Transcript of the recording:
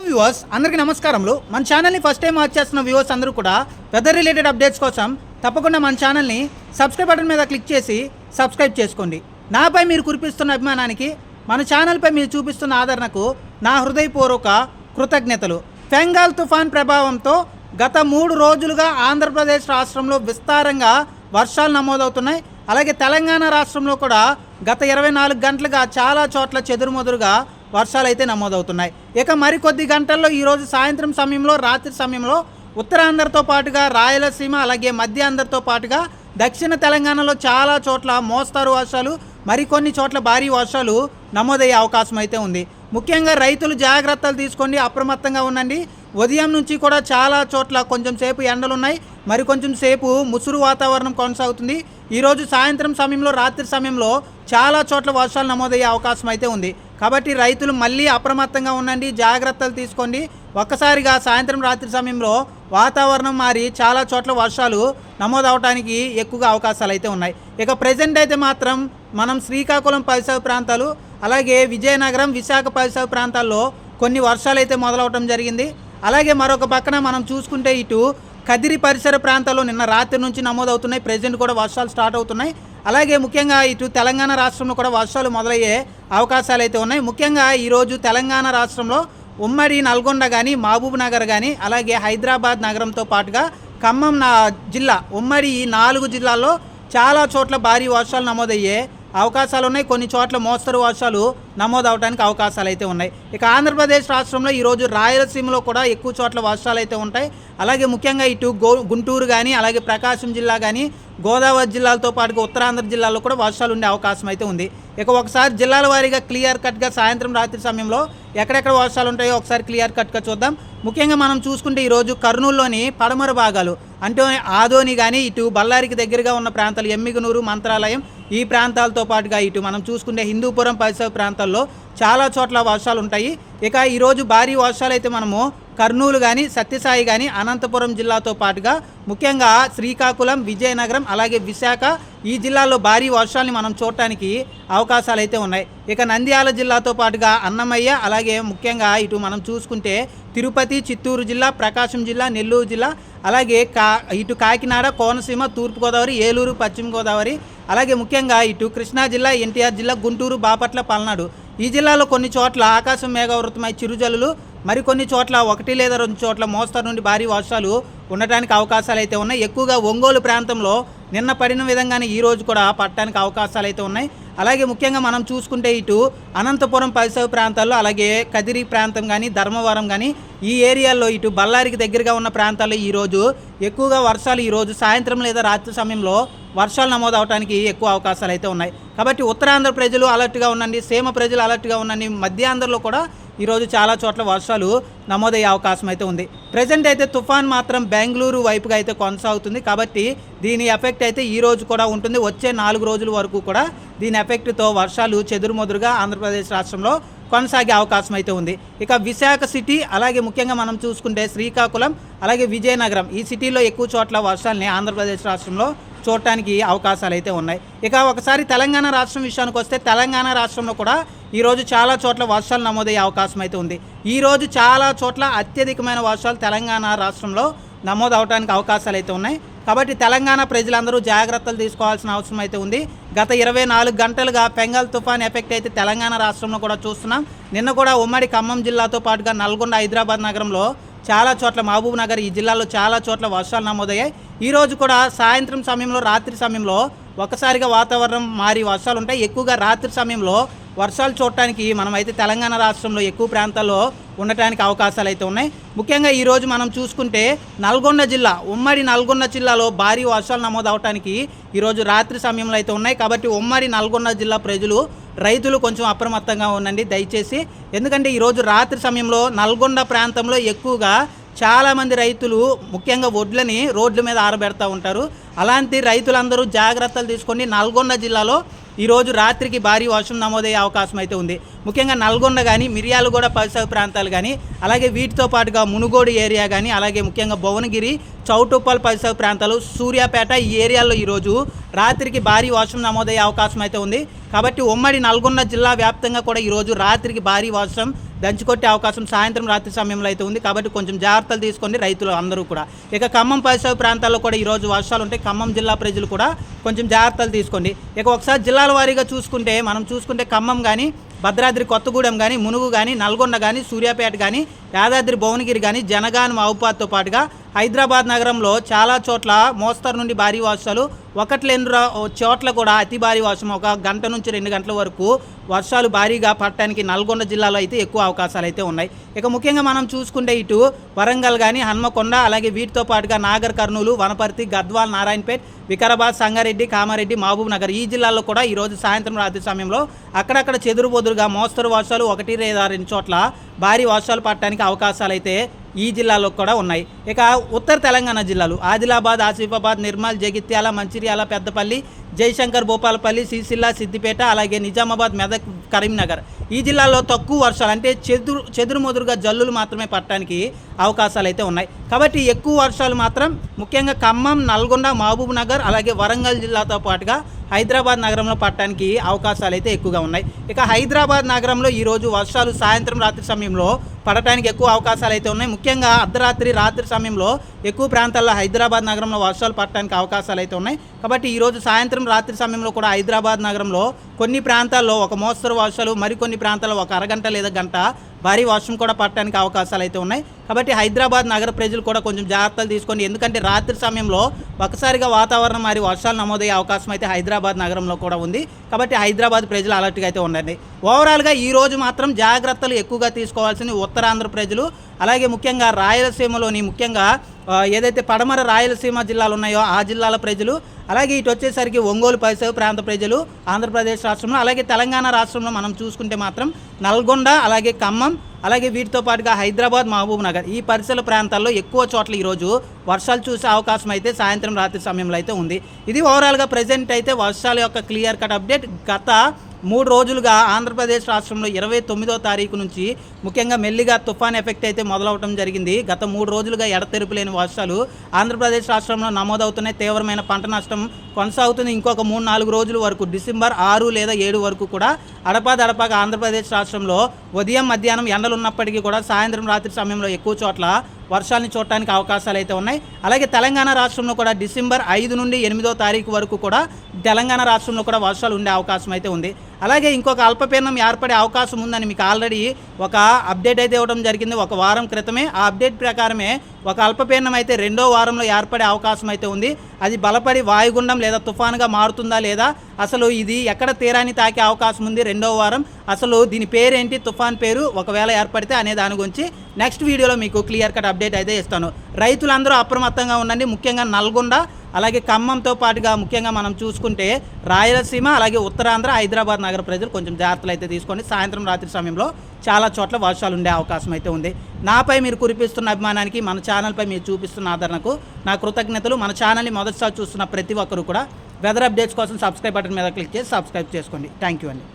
Viewers అందరికీ నమస్కారములు. మన ఛానల్ని ఫస్ట్ టైం వాచ్ చేస్తున్న వ్యూవర్స్ అందరూ కూడా వెదర్ రిలేటెడ్ అప్డేట్స్ కోసం తప్పకుండా మన ఛానల్ని సబ్స్క్రైబ్ బటన్ మీద క్లిక్ చేసి సబ్స్క్రైబ్ చేసుకోండి. నాపై మీరు కురిపిస్తున్న అభిమానానికి మన ఛానల్పై మీరు చూపిస్తున్న ఆదరణకు నా హృదయపూర్వక కృతజ్ఞతలు. ఫెంగాల్ తుఫాన్ ప్రభావంతో గత మూడు రోజులుగా ఆంధ్రప్రదేశ్ రాష్ట్రంలో విస్తారంగా వర్షాలు నమోదవుతున్నాయి. అలాగే తెలంగాణ రాష్ట్రంలో కూడా గత ఇరవై నాలుగు గంటలుగా చాలా చోట్ల చెదురుమదురుగా వర్షాలు అయితే నమోదవుతున్నాయి. ఇక మరికొద్ది గంటల్లో ఈరోజు సాయంత్రం సమయంలో రాత్రి సమయంలో ఉత్తరాంధ్రతో పాటుగా రాయలసీమ అలాగే మధ్యాంధ్రతో పాటుగా దక్షిణ తెలంగాణలో చాలా చోట్ల మోస్తారు వర్షాలు. మరికొన్ని చోట్ల భారీ వర్షాలు నమోదయ్యే అవకాశం అయితే ఉంది. ముఖ్యంగా రైతులు జాగ్రత్తలు తీసుకోండి అప్రమత్తంగా ఉండండి. ఉదయం నుంచి కూడా చాలా చోట్ల కొంచెం సేపు ఎండలు ఉన్నాయి మరి కొంచెం సేపు ముసురు వాతావరణం కొనసాగుతుంది. ఈరోజు సాయంత్రం సమయంలో రాత్రి సమయంలో చాలా చోట్ల వర్షాలు నమోదయ్యే అవకాశం అయితే ఉంది. కాబట్టి రైతులు మళ్ళీ అప్రమత్తంగా ఉండండి జాగ్రత్తలు తీసుకోండి. ఒక్కసారిగా సాయంత్రం రాత్రి సమయంలో వాతావరణం మారి చాలా చోట్ల వర్షాలు నమోదవటానికి ఎక్కువగా అవకాశాలు అయితే ఉన్నాయి. ఇక ప్రజెంట్ అయితే మాత్రం మనం శ్రీకాకుళం పరిసర ప్రాంతాలు అలాగే విజయనగరం విశాఖ పరిసర ప్రాంతాల్లో కొన్ని వర్షాలు అయితే మొదలవటం జరిగింది. అలాగే మరొక పక్కన మనం చూసుకుంటే ఇటు కదిరి పరిసర ప్రాంతాల్లో నిన్న రాత్రి నుంచి నమోదవుతున్నాయి. ప్రజెంట్ కూడా వర్షాలు స్టార్ట్ అవుతున్నాయి. అలాగే ముఖ్యంగా ఇటు తెలంగాణ రాష్ట్రంలో కూడా వర్షాలు మొదలయ్యే అవకాశాలు అయితే ఉన్నాయి. ముఖ్యంగా ఈరోజు తెలంగాణ రాష్ట్రంలో ఉమ్మడి నల్గొండ కానీ మహబూబ్ నగర్ కానీ అలాగే హైదరాబాద్ నగరంతో పాటుగా ఖమ్మం నా జిల్లా ఉమ్మడి ఈ నాలుగు జిల్లాల్లో చాలా చోట్ల భారీ వర్షాలు నమోదయ్యే అవకాశాలు ఉన్నాయి కొన్ని చోట్ల మోస్తరు వర్షాలు నమోదు అవడానికి అవకాశాలు అయితే ఉన్నాయి. ఇక ఆంధ్రప్రదేశ్ రాష్ట్రంలో ఈరోజు రాయలసీమలో కూడా ఎక్కువ చోట్ల వర్షాలు అయితే ఉంటాయి. అలాగే ముఖ్యంగా ఇటు గో గుంటూరు కానీ అలాగే ప్రకాశం జిల్లా కానీ గోదావరి జిల్లాలతో పాటుగా ఉత్తరాంధ్ర జిల్లాలో కూడా వర్షాలు ఉండే అవకాశం అయితే ఉంది. ఇక ఒకసారి జిల్లాల వారీగా క్లియర్ కట్గా సాయంత్రం రాత్రి సమయంలో ఎక్కడెక్కడ వర్షాలు ఉంటాయో ఒకసారి క్లియర్ కట్గా చూద్దాం. ముఖ్యంగా మనం చూసుకుంటే ఈరోజు కర్నూలులోని పడమర భాగాలు అంటే ఆదోని కానీ ఇటు బళ్ళారికి దగ్గరగా ఉన్న ప్రాంతాలు ఎమ్మిగనూరు మంత్రాలయం ఈ ప్రాంతాలతో పాటుగా ఇటు మనం చూసుకుంటే హిందూపురం పరిసర ప్రాంతాల్లో చాలా చోట్ల వర్షాలు ఉంటాయి. ఇక ఈరోజు భారీ వర్షాలు అయితే మనము కర్నూలు కానీ సత్యసాయి కానీ అనంతపురం జిల్లాతో పాటుగా ముఖ్యంగా శ్రీకాకుళం విజయనగరం అలాగే విశాఖ ఈ జిల్లాలో భారీ వర్షాలని మనం చూడటానికి అవకాశాలు అయితే ఉన్నాయి. ఇక నంద్యాల జిల్లాతో పాటుగా అన్నమయ్య అలాగే ముఖ్యంగా ఇటు మనం చూసుకుంటే తిరుపతి చిత్తూరు జిల్లా ప్రకాశం జిల్లా నెల్లూరు జిల్లా అలాగే కా ఇటు కాకినాడ కోనసీమ తూర్పుగోదావరి ఏలూరు పశ్చిమ గోదావరి అలాగే ముఖ్యంగా ఇటు కృష్ణా జిల్లా ఎన్టీఆర్ జిల్లా గుంటూరు బాపట్ల పల్నాడు. ఈ జిల్లాలో కొన్ని చోట్ల ఆకాశం మేఘావృతమై చిరుజల్లులు మరికొన్ని చోట్ల ఒకటి లేదా రెండు చోట్ల మోస్తరు నుండి భారీ వర్షాలు ఉండటానికి అవకాశాలు అయితే ఉన్నాయి. ఎక్కువగా ఒంగోలు ప్రాంతంలో నిన్న పడిన విధంగానే ఈ రోజు కూడా పట్టడానికి అవకాశాలు అయితే ఉన్నాయి. అలాగే ముఖ్యంగా మనం చూసుకుంటే ఇటు అనంతపురం పరిసర ప్రాంతాల్లో అలాగే కదిరి ప్రాంతం కానీ ధర్మవరం కానీ ఈ ఏరియాల్లో ఇటు బళ్ళారికి దగ్గరగా ఉన్న ప్రాంతాల్లో ఈరోజు ఎక్కువగా వర్షాలు ఈరోజు సాయంత్రం లేదా రాత్రి సమయంలో వర్షాలు నమోదు అవడానికి ఎక్కువ అవకాశాలు అయితే ఉన్నాయి. కాబట్టి ఉత్తరాంధ్ర ప్రజలు అలర్ట్గా ఉండండి సేమ ప్రజలు అలర్ట్గా ఉండండి. మధ్యాంధ్రలో కూడా ఈరోజు చాలా చోట్ల వర్షాలు నమోదయ్యే అవకాశం అయితే ఉంది. ప్రజెంట్ అయితే తుఫాన్ మాత్రం బెంగళూరు వైపుగా అయితే కొనసాగుతుంది. కాబట్టి దీని ఎఫెక్ట్ అయితే ఈ రోజు కూడా ఉంటుంది. వచ్చే నాలుగు రోజుల వరకు కూడా దీని ఎఫెక్ట్తో వర్షాలు చెదురుమదురుగా ఆంధ్రప్రదేశ్ రాష్ట్రంలో కొనసాగే అవకాశం అయితే ఉంది. ఇక విశాఖ సిటీ అలాగే ముఖ్యంగా మనం చూసుకుంటే శ్రీకాకుళం అలాగే విజయనగరం ఈ సిటీలో ఎక్కువ చోట్ల వర్షాలని ఆంధ్రప్రదేశ్ రాష్ట్రంలో చూడటానికి అవకాశాలు అయితే ఉన్నాయి. ఇక ఒకసారి తెలంగాణ రాష్ట్రం విషయానికి వస్తే తెలంగాణ రాష్ట్రంలో కూడా ఈరోజు చాలా చోట్ల వర్షాలు నమోదయ్యే అవకాశం అయితే ఉంది. ఈరోజు చాలా చోట్ల అత్యధికమైన వర్షాలు తెలంగాణ రాష్ట్రంలో నమోదు అవడానికి అవకాశాలు అయితే ఉన్నాయి. కాబట్టి తెలంగాణ ప్రజలందరూ జాగ్రత్తలు తీసుకోవాల్సిన అవసరం అయితే ఉంది. గత ఇరవై నాలుగు గంటలుగా పెంగల్ తుఫాన్ ఎఫెక్ట్ అయితే తెలంగాణ రాష్ట్రంలో కూడా చూస్తున్నాం. నిన్న కూడా ఉమ్మడి ఖమ్మం జిల్లాతో పాటుగా నల్గొండ హైదరాబాద్ నగరంలో చాలా చోట్ల మహబూబ్ నగర్ ఈ జిల్లాలో చాలా చోట్ల వర్షాలు నమోదయ్యాయి. ఈరోజు కూడా సాయంత్రం సమయంలో రాత్రి సమయంలో ఒకసారిగా వాతావరణం మారి వర్షాలు ఉంటాయి. ఎక్కువగా రాత్రి సమయంలో వర్షాలు చూడటానికి మనమైతే తెలంగాణ రాష్ట్రంలో ఎక్కువ ప్రాంతాల్లో ఉండటానికి అవకాశాలు అయితే ఉన్నాయి. ముఖ్యంగా ఈరోజు మనం చూసుకుంటే నల్గొండ జిల్లా ఉమ్మడి నల్గొండ జిల్లాలో భారీ వర్షాలు నమోదు అవడానికి ఈరోజు రాత్రి సమయంలో అయితే ఉన్నాయి. కాబట్టి ఉమ్మడి నల్గొండ జిల్లా ప్రజలు రైతులు కొంచెం అప్రమత్తంగా ఉండండి దయచేసి. ఎందుకంటే ఈరోజు రాత్రి సమయంలో నల్గొండ ప్రాంతంలో ఎక్కువగా చాలామంది రైతులు ముఖ్యంగా వడ్లని రోడ్ల మీద ఆరబెడతా ఉంటారు. అలాంటి రైతులందరూ జాగ్రత్తలు తీసుకొని నల్గొండ జిల్లాలో ఈరోజు రాత్రికి భారీ వర్షం నమోదయ్యే అవకాశం అయితే ఉంది. ముఖ్యంగా నల్గొండ కానీ మిర్యాలగూడ పరిసర ప్రాంతాలు కానీ అలాగే వీటితో పాటుగా మునుగోడు ఏరియా కానీ అలాగే ముఖ్యంగా భువనగిరి చౌటుప్పల్ పరిసర ప్రాంతాలు సూర్యాపేట ఈ ఏరియాల్లో ఈరోజు రాత్రికి భారీ వర్షం నమోదయ్యే అవకాశం అయితే ఉంది. కాబట్టి ఉమ్మడి నల్గొండ జిల్లా వ్యాప్తంగా కూడా ఈరోజు రాత్రికి భారీ వర్షం దంచుకొట్టే అవకాశం సాయంత్రం రాత్రి సమయంలో అయితే ఉంది. కాబట్టి కొంచెం జాగ్రత్తలు తీసుకోండి రైతులు అందరూ కూడా. ఇక ఖమ్మం పరిసర ప్రాంతాల్లో కూడా ఈరోజు వర్షాలు ఉంటాయి ఖమ్మం జిల్లా ప్రజలు కూడా కొంచెం జాగ్రత్తలు తీసుకోండి. ఇక ఒకసారి జిల్లాల వారీగా చూసుకుంటే మనం చూసుకుంటే ఖమ్మం కానీ భద్రాద్రి కొత్తగూడెం కానీ మునుగు కానీ నల్గొండ కానీ సూర్యాపేట కానీ యాదాద్రి భువనగిరి కానీ జనగానం మహబాద్తో పాటుగా హైదరాబాద్ నగరంలో చాలా చోట్ల మోస్తరు నుండి భారీ వర్షాలు ఒకటి రెండు చోట్ల కూడా అతి భారీ వర్షం. ఒక గంట నుంచి రెండు గంటల వరకు వర్షాలు భారీగా పడటానికి నల్గొండ జిల్లాలో అయితే ఎక్కువ అవకాశాలు అయితే ఉన్నాయి. ఇక ముఖ్యంగా మనం చూసుకుంటే ఇటు వరంగల్ కానీ హన్మకొండ అలాగే వీటితో పాటుగా నాగర్ కర్నూలు వనపర్తి గద్వాల్ నారాయణపేట్ వికారాబాద్ సంగారెడ్డి కామారెడ్డి మహబూబ్ నగర్ ఈ జిల్లాల్లో కూడా ఈరోజు సాయంత్రం రాత్రి సమయంలో అక్కడక్కడ చెదురు బొదురుగా మోస్తరు వర్షాలు ఒకటి లేదా రెండు చోట్ల భారీ వర్షాలు పడటానికి అవకాశాలు అయితే ఈ జిల్లాలో కూడా ఉన్నాయి. ఇక ఉత్తర తెలంగాణ జిల్లాలు ఆదిలాబాద్ ఆసిఫాబాద్ నిర్మల్ జగిత్యాల మంచిర్యాల పెద్దపల్లి జయశంకర్ భూపాలపల్లి సిరిసిల్ల సిద్దిపేట అలాగే నిజామాబాద్ మెదక్ కరీంనగర్. ఈ జిల్లాలో తక్కువ వర్షాలు అంటే చెదురు చెదురుమదురుగా జల్లులు మాత్రమే పట్టడానికి అవకాశాలు అయితే ఉన్నాయి. కాబట్టి ఎక్కువ వర్షాలు మాత్రం ముఖ్యంగా ఖమ్మం నల్గొండ మహబూబ్ నగర్ అలాగే వరంగల్ జిల్లాతో పాటుగా హైదరాబాద్ నగరంలో పట్టడానికి అవకాశాలు అయితే ఎక్కువగా ఉన్నాయి. ఇక హైదరాబాద్ నగరంలో ఈరోజు వర్షాలు సాయంత్రం రాత్రి సమయంలో పడటానికి ఎక్కువ అవకాశాలు అయితే ఉన్నాయి. ముఖ్యంగా అర్ధరాత్రి రాత్రి సమయంలో ఎక్కువ ప్రాంతాల్లో హైదరాబాద్ నగరంలో వర్షాలు పడటానికి అవకాశాలు అయితే ఉన్నాయి. కాబట్టి ఈరోజు సాయంత్రం రాత్రి సమయంలో కూడా హైదరాబాద్ నగరంలో కొన్ని ప్రాంతాల్లో ఒక మోస్తరు వర్షాలు మరికొన్ని ప్రాంతాల్లో ఒక అరగంట లేదా గంట భారీ వర్షం కూడా పడటానికి అవకాశాలు అయితే ఉన్నాయి. కాబట్టి హైదరాబాద్ నగర ప్రజలు కూడా కొంచెం జాగ్రత్తలు తీసుకోండి ఎందుకంటే రాత్రి సమయంలో ఒకసారిగా వాతావరణం మారి వర్షాలు నమోదయ్యే అవకాశం అయితే హైదరాబాద్ నగరంలో కూడా ఉంది. కాబట్టి హైదరాబాద్ ప్రజలు అలర్ట్గా అయితే ఉండండి. ఓవరాల్గా ఈ రోజు మాత్రం జాగ్రత్తలు ఎక్కువగా తీసుకోవాల్సింది ఉత్తరాంధ్ర ప్రజలు. అలాగే ముఖ్యంగా రాయలసీమలోని ముఖ్యంగా ఏదైతే పడమర రాయలసీమ జిల్లాలు ఉన్నాయో ఆ జిల్లాల ప్రజలు అలాగే ఇటు వచ్చేసరికి ఒంగోలు పరిసర ప్రాంత ప్రజలు ఆంధ్రప్రదేశ్ రాష్ట్రంలో అలాగే తెలంగాణ రాష్ట్రంలో మనం చూసుకుంటే మాత్రం నల్గొండ అలాగే ఖమ్మం అలాగే వీటితో పాటుగా హైదరాబాద్ మహబూబ్ నగర్. ఈ పరిసర ప్రాంతాల్లో ఎక్కువ చోట్ల ఈరోజు వర్షాలు చూసే అవకాశం అయితే సాయంత్రం రాత్రి సమయంలో అయితే ఉంది. ఇది ఓవరాల్గా ప్రజెంట్ అయితే వర్షాల యొక్క క్లియర్ కట్ అప్డేట్ గత మూడు రోజులుగా ఆంధ్రప్రదేశ్ రాష్ట్రంలో ఇరవై తొమ్మిదో తారీఖు నుంచి ముఖ్యంగా మెల్లిగా తుఫాన్ ఎఫెక్ట్ అయితే మొదలవటం జరిగింది. గత మూడు రోజులుగా ఎడతెరుపు లేని వర్షాలు ఆంధ్రప్రదేశ్ రాష్ట్రంలో నమోదవుతున్నాయి. తీవ్రమైన పంట నష్టం కొనసాగుతుంది. ఇంకొక మూడు నాలుగు రోజుల వరకు డిసెంబర్ ఆరు లేదా ఏడు వరకు కూడా అడపాదడపాగా ఆంధ్రప్రదేశ్ రాష్ట్రంలో ఉదయం మధ్యాహ్నం ఎండలు ఉన్నప్పటికీ కూడా సాయంత్రం రాత్రి సమయంలో ఎక్కువ చోట్ల వర్షాలను చూడటానికి అవకాశాలు అయితే ఉన్నాయి. అలాగే తెలంగాణ రాష్ట్రంలో కూడా డిసెంబర్ ఐదు నుండి ఎనిమిదో తారీఖు వరకు కూడా తెలంగాణ రాష్ట్రంలో కూడా వర్షాలు ఉండే అవకాశం అయితే ఉంది. అలాగే ఇంకొక అల్పపీడనం ఏర్పడే అవకాశం ఉందని మీకు ఆల్రెడీ ఒక అప్డేట్ అయితే ఇవ్వడం జరిగింది. ఒక వారం క్రితమే ఆ అప్డేట్ ప్రకారమే ఒక అల్పపీడనం అయితే రెండో వారంలో ఏర్పడే అవకాశం అయితే ఉంది. అది బలపడి వాయుగుండం లేదా తుఫాన్గా మారుతుందా లేదా? అసలు ఇది ఎక్కడ తీరాన్ని తాకే అవకాశం ఉంది రెండో వారం? అసలు దీని పేరేంటి? తుఫాన్ పేరు ఒకవేళ ఏర్పడితే అనే దాని గురించి నెక్స్ట్ వీడియోలో మీకు క్లియర్ కట్ అప్డేట్ అయితే ఇస్తాను. రైతులందరూ అప్రమత్తంగా ఉండండి. ముఖ్యంగా నల్గొండ అలాగే ఖమ్మంతో పాటుగా ముఖ్యంగా మనం చూసుకుంటే రాయలసీమ అలాగే ఉత్తరాంధ్ర హైదరాబాద్ నగర ప్రజలు కొంచెం జాగ్రత్తలు అయితే తీసుకోండి. సాయంత్రం రాత్రి సమయంలో చాలా చోట్ల వర్షాలు ఉండే అవకాశం అయితే ఉంది. నాపై మీరు కురిపిస్తున్న అభిమానానికి మన ఛానల్పై మీరు చూపిస్తున్న ఆదరణకు నా కృతజ్ఞతలు. మన ఛానల్ని మొదటిసారి చూస్తున్న ప్రతి ఒక్కరు కూడా. వెదర్ అప్డేట్స్ కోసం సబ్స్క్రైబ్ బటన్ మీద క్లిక్ చేసి సబ్స్క్రైబ్ చేసుకోండి. థ్యాంక్ యూ అండి.